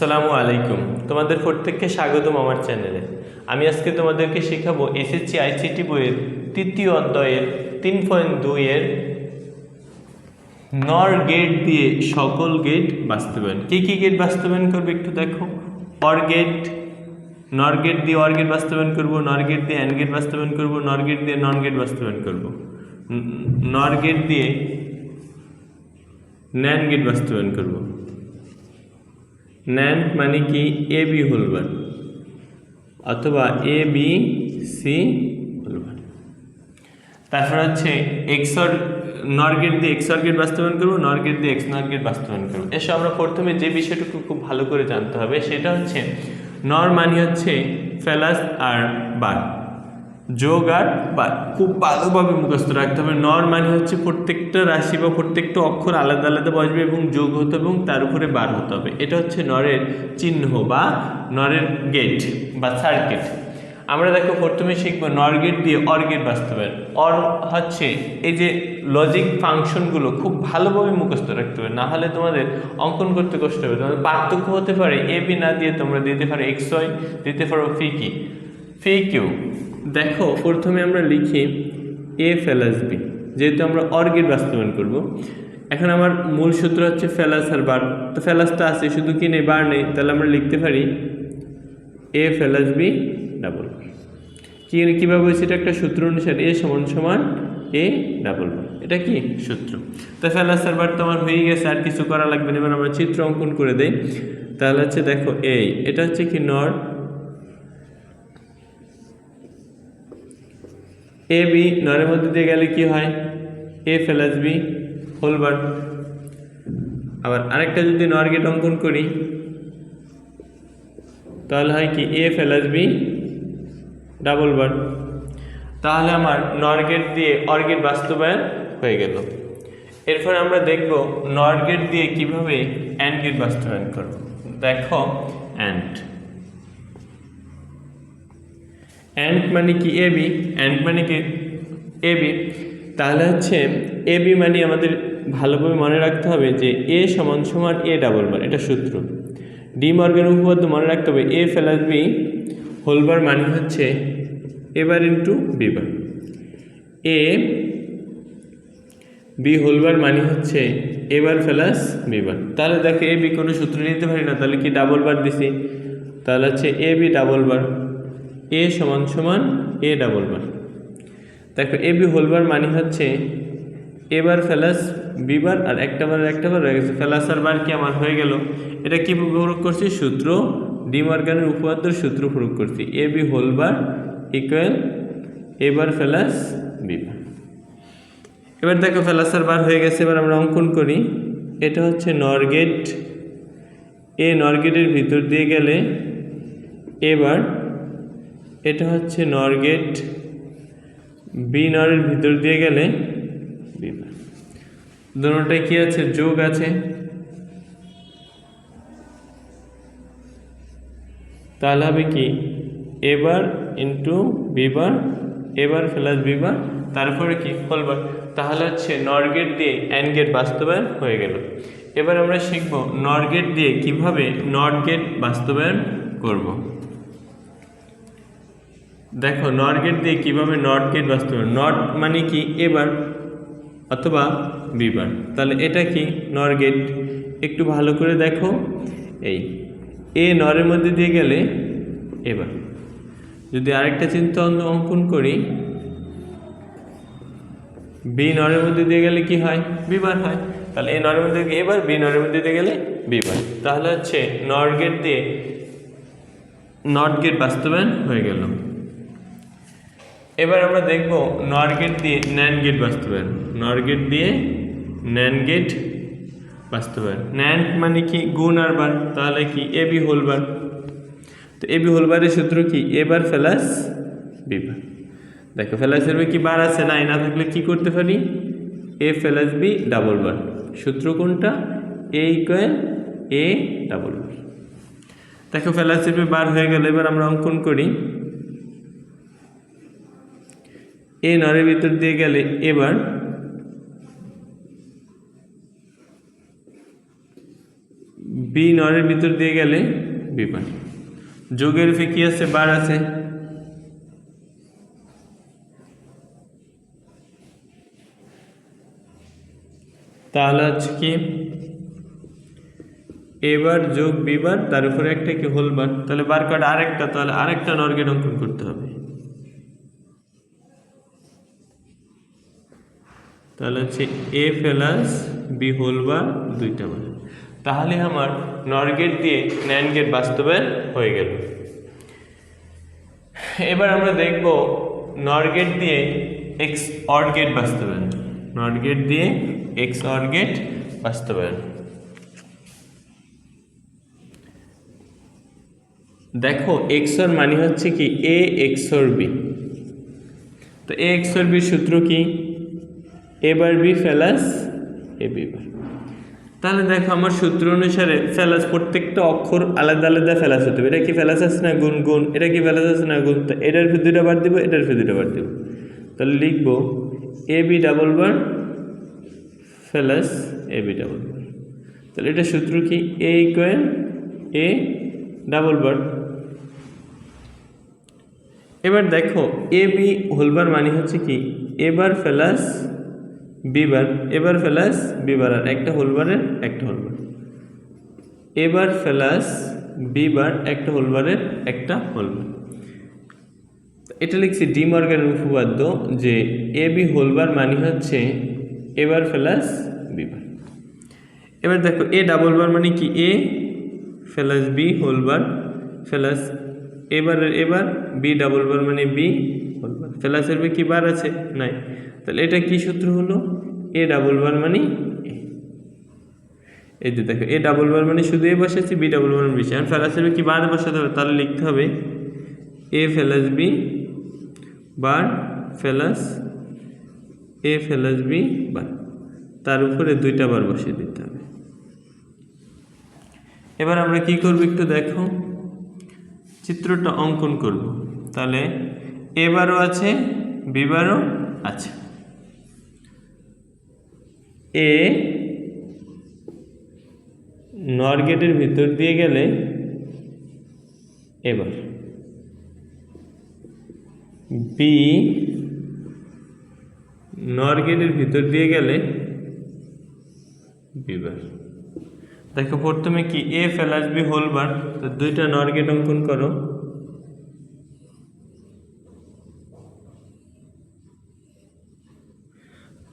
আসসালামু আলাইকুম। তোমাদের প্রত্যেককে স্বাগতম আমার চ্যানেলে। আমি আজকে তোমাদেরকে শেখাবো এসএসসি আইসিটি বইয়ের তৃতীয় অধ্যায়ের তিন পয়েন্ট দুইয়ের নর গেট দিয়ে সকল গেট বাস্তবায়ন। কী কী গেট বাস্তবায়ন করবে একটু দেখো। অর গেট নর গেট দিয়ে অর গেট বাস্তবায়ন করব নর গেট দিয়ে অ্যান গেট বাস্তবায়ন করব নর গেট দিয়ে নন গেট বাস্তবায়ন করব। নর গেট দিয়ে ন্যান গেট বাস্তবায়ন করব। ন্যান্ড মানে কি? এ বি হোলবার অথবা এ বি সি হোলবার তারপর হচ্ছে এক্সর নর গেট দিয়ে এক্সর গেট বাস্তবায়ন করব নর দিয়ে এক্স নর গেট বাস্তবায়ন করব। এসব আমরা প্রথমে যে বিষয়টুকু খুব ভালো করে জানতে হবে, সেটা হচ্ছে নর মানে হচ্ছে ফেলাস আর বার। যোগ আর বার খুব ভালোভাবে মুখস্থ রাখতে হবে। নর মানে হচ্ছে প্রত্যেকটা রাশি বা প্রত্যেকটা অক্ষর আলাদা আলাদা বসবে এবং যোগ হতে হবে এবং তার উপরে বার হতে হবে। এটা হচ্ছে নরের চিহ্ন বা নরের গেট বা সার্কিট আমরা দেখো প্রথমে শিখব নর গেট দিয়ে অর গেট বাস্তবায়ন অর হচ্ছে এই যে লজিক ফাংশনগুলো খুব ভালোভাবে মুখস্থ রাখতে হবে। না হলে তোমাদের অঙ্কন করতে কষ্ট হবে। তোমাদের পার্থক্য হতে পারে এ বি না দিয়ে তোমরা দিতে পারো এক্স ওয়াই দিতে পারো ফি কি ফি কিউ দেখো, প্রথমে আমরা লিখি এ ফেলাস বি যেহেতু আমরা অর্গেট বাস্তবায়ন করব। এখন আমার মূল সূত্র হচ্ছে ফেলাস আর বার তো ফেলাসটা আছে, শুধু কি নেই বার নেই, তাহলে আমরা লিখতে পারি এ ফেলাস বি ডাবল কি, কীভাবে হয়েছে? এটা একটা সূত্র অনুসারে এ সমান সমান এ ডাবল বার এটা কি? সূত্র। তো ফেলাস আর বার তো আমার হয়ে গেছে, আর কিছু করা লাগবে না, এবার আমরা চিত্র অঙ্কন করে দেই। তাহলে হচ্ছে দেখো এই এটা হচ্ছে কি নর এ বি নরের মধ্যে দিয়ে গেলে কি হয়? এ প্লাস বি হোলবার আবার আরেকটা যদি নর গেট অঙ্কন করি, তাহলে হয় কি? A plus B double bar তাহলে আমার নর গেট দিয়ে অর বাস্তবায়ন হয়ে গেল। এরপর আমরা দেখব নর গেট দিয়ে কীভাবে অ্যান্ড গেট বাস্তবায়ন করব। দেখো অ্যান্ড অ্যান্ড মানে কি এ বি অ্যান্ড মানে কি এ বি তাহলে হচ্ছে এ বি মানে আমাদের ভালোভাবে মনে রাখতে হবে যে এ সমান সমান এ ডাবল বার এটা সূত্র। ডি মর্গের উপপাদ্য মনে রাখতে হবে এ প্লাস বি হোলবার মানে হচ্ছে A bar into B bar A B whole bar মানে হচ্ছে এবার প্লাস বি বার তাহলে দেখো এ বি কোনো সূত্র নিতে পারি না, তাহলে কি ডাবল বার দিছি? তাহলে হচ্ছে এ বি ডাবল বার এ সমান সমান এ ডাবল বার দেখো এ বি হোলবার মানে হচ্ছে এবার ফেলাস বিবার আর একটা বার একটা বার রয়ে গেছে। ফেলাস আর বার কি আমার হয়ে গেল? এটা কি প্রয়োগ করছি? সূত্র ডি মর্গানের উপপাদ্যর সূত্র প্রয়োগ করছি। এ বি হোলবার ইকুয়াল এবার ফেলাস বিবার এবার দেখো, ফেলাস আর বার হয়ে গেছে। এবার আমরা অঙ্কন করি। এটা হচ্ছে নরগেট এ নরগেটের ভিতর দিয়ে গেলে এবার এটা হচ্ছে নর গেট। বি নরের ভিতর দিয়ে গেলে দুটোটাই কি আছে? যোগ আছে। তাহলে হবে কি? A bar into B bar A bar plus B bar তারপরে কি? ফলবার তাহলে হচ্ছে নর গেট দিয়ে অ্যান গেট বাস্তবায়ন হয়ে গেল। এবার আমরা শিখব নর গেট দিয়ে কীভাবে নট গেট বাস্তবায়ন করব। দেখো নট গেট দিয়ে কীভাবে নট গেট বাস্তবায়ন নট মানে কি? এবার অথবা বিবার তাহলে এটা কি? নর গেট একটু ভালো করে দেখো। এই এ নরের মধ্যে দিয়ে গেলে এবার যদি আরেকটা চিন্তা অঙ্কন করি বি নরের মধ্যে দিয়ে গেলে কি হয়? বিবার হয়। তাহলে এ নরের মধ্যে এবার বি নরের মধ্যে দিয়ে গেলে বিবার তাহলে হচ্ছে নর গেট দিয়ে নট গেট বাস্তবায়ন হয়ে গেল। এবার আমরা দেখব নর গেট দিয়ে ন্যান গেট বাস্তবায়ন। নর গেট দিয়ে ন্যান গেট বাস্তবায়ন। ন্যান মানে কি? গুণ আর বার। তাহলে কি? এ বি হোলবার তো এ বি হোল বারের সূত্র কি? এবার ফেলাস বি বার দেখো, ফেলাসের কি বার আছে? নাই। না থাকলে কি করতে পারি? এ ফেলাস বি ডাবল বার সূত্র কোনটা? এ ইকুয়াল এ ডাবল বার দেখো, ফেলাসের বার হয়ে গেল। এবার আমরা অঙ্কন করি। এ নরের ভিতর দিয়ে গেলে এবার বি নরের ভিতর দিয়ে গেলে বিবার যোগের রূপে কি আছে, বার আছে। তাহলে হচ্ছে কি? এবার যোগ বিবার তার উপরে একটা কি হোল বার? তাহলে বার কার্ড আরেকটা, তাহলে আরেকটা নর্গেট অঙ্কন করতে হবে। তাহলে হচ্ছে A plus B whole bar দুইটা বার তাহলে আমার নর গেট দিয়ে ন্যান গেট বাস্তবায়ন হয়ে গেল। এবার আমরা দেখব নর গেট দিয়ে এক্স অর গেট বাস্তবায়ন নর গেট দিয়ে এক্স অর গেট বাস্তবায়ন দেখো এক্সর মানে হচ্ছে কি এ এক্সর বি তো এ এক্সর বির সূত্র কি? এবার বি ফেলাস এ বি বার তাহলে দেখো আমার সূত্র অনুসারে ফেলাস প্রত্যেকটা অক্ষর আলাদা আলাদা ফেলাস হতে হবে এটা কি ফেলাস আছে না গুণ গুণ এটা কি ফেলাস আছে না গুণ? তো এটার দুটা বার দিব, এটার দুটা বার দিব। তাহলে লিখব A B double bar ফেলাস A B double bar. তাহলে এটা সূত্র কি? A equal A double bar. এবার দেখো এ বি হোলবার মানে হচ্ছে কি? এবার ফেলাস বিবার এবার ফেলাস বিবার আর একটা হোলবারের, একটা হোলবার। এবার ফেলাস বিবার একটা হোলবারের, একটা হোলবার। এটা লিখছি ডি মর্গানের উপপাদ্য যে এ বি হোলবার মানে হচ্ছে এবার ফেলাস বিবার এবার দেখো, এ ডাবল বার মানে কি? এ ফেলাস বি হোলবার, ফেলাস এবারের এবার, বি ডাবল বার মানে বি হোলবার। ফেলাসের বি কি বার আছে? নাই। তাহলে এটা কি সূত্র হলো? এ ডাবল বার মানে এই যে দেখো এ ডাবল বার মানে শুধু এ বসেছি বি ডাবল বার বেশি আর ফেলাসের বি কি? বার বসাতে হবে, তাহলে লিখতে হবে এ plus B bar ফেলাস A plus B বার। তার উপরে দুইটা বার বসিয়ে দিতে হবে। এবার আমরা কি করব একটু দেখো? চিত্রটা অঙ্কন করব। তাহলে এবারও আছে বিবারও আছে। এ নর গেটের ভিতর দিয়ে গেলে এবার বি নর গেটের ভিতর দিয়ে গেলে বিবার দেখো প্রথমে কি এ ফেলাস বি হোলবার তো দুইটা নর গেট অঙ্কন করো।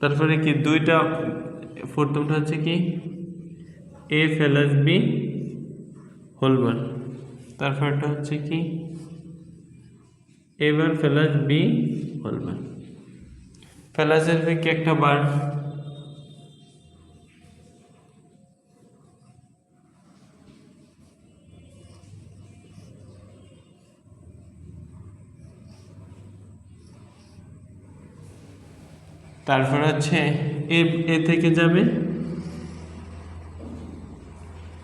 তারপরে কি দুইটা প্রথমটা হচ্ছে কি? এ প্লাস বি হোলবার তারপরটা হচ্ছে কি? এ এবার প্লাস বি হোলবার ফেলাসের কি একটা বার তারপর হচ্ছে এ এ থেকে যাবে।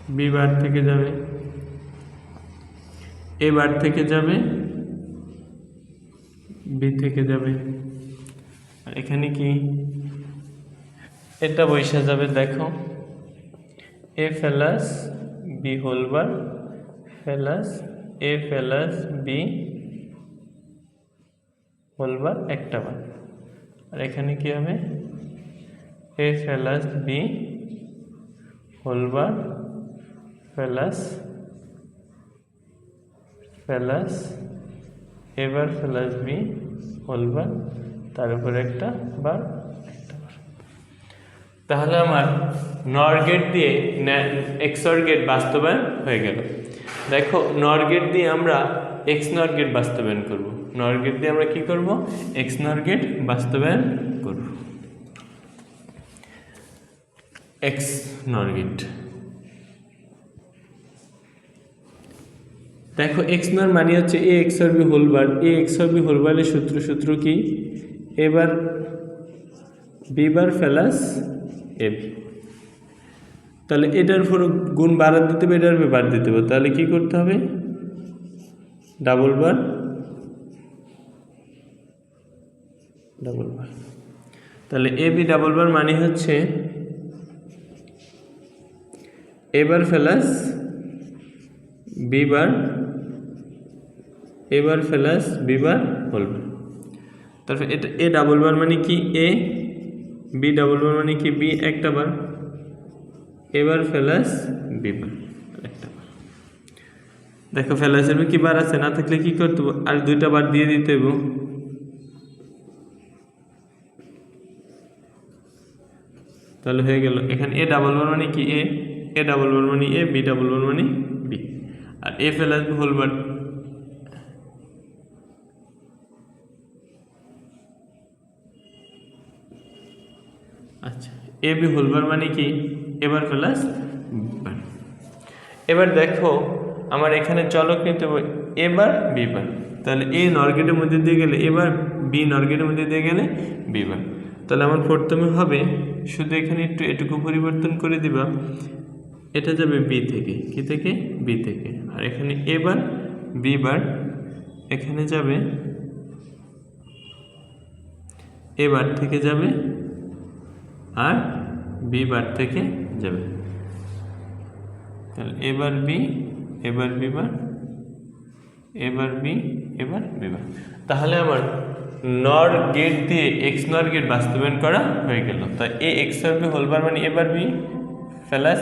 বি বার থেকে যাবে। এ বার থেকে যাবে। বি থেকে যাবে। আর এখানে কি? এটা বৈশা যাবে, দেখো। A plus B whole bar plus A plus B whole bar একটা বার। আর এখানে কি হবে? এ ফেলাস বি হোলবার ফেলাস ফেলাস এবার ফেলাস বি হোলবার তার উপর একটা বার তাহলে আমার নর গেট দিয়ে এক্সর গেট বাস্তবায়ন হয়ে গেল। দেখো নর গেট দিয়ে আমরা এক্স নর গেট বাস্তবায়ন করব। নর গেট দিয়ে আমরা কি করব? এক্স নর গেট বাস্তবায়ন করব। এক্স নর গেট দেখো এক্স নর মানে হচ্ছে A XOR B whole bar A XOR B হোলবারের সূত্র সূত্র কি? এবার বি বার ফেলাস এ তাহলে এটার উপর গুণ বাড়াতে দিতে হবে এটার বার দিতে হবে। তাহলে কি করতে হবে? Double bar double bar. তাহলে এ বি ডাবল বার মানে হচ্ছে এবার plus B bar A bar plus B bar whole bar. তারপর এটা এ ডাবল বার মানে কি এ, বি ডাবল বার মানে কি বি একটা বার এবার প্লাস বি বার বার। দেখো প্লাসের কি বার আছে? না থাকলে কি করতে? আর দুইটা বার দিয়ে দিতে হবে তাহলে হয়ে গেল। এখানে এ ডাবল বার মানে কি? এ এ ডাবল বার মানে এ বি ডাবল বার মানে B R A plus B whole bar আচ্ছা এ বি হোল বার মানে কি? এবার বার এবার দেখো আমার এখানে চলক নিতে হবে এবার বি বার। তাহলে এ নরগেটের মধ্যে দিয়ে গেলে এবার বি নরগেটের মধ্যে দিয়ে গেলে বি বার। তাহলে আমার প্রথমে হবে, শুধু এখানে একটু এটুকু পরিবর্তন করে দিবা, এটা যাবে বি থেকে। কি থেকে? বি থেকে। আর এখানে এবার বি বার, এখানে যাবে এবার থেকে যাবে, আর বি বার থেকে যাবে। তাহলে এবার বি এবার বি বার এবার বি এবার বিবার তাহলে আমার নর গেট দিয়ে এক্স নর গেট বাস্তবায়ন করা হয়ে গেল। তা A XOR B whole bar মানে এবার বি প্লাস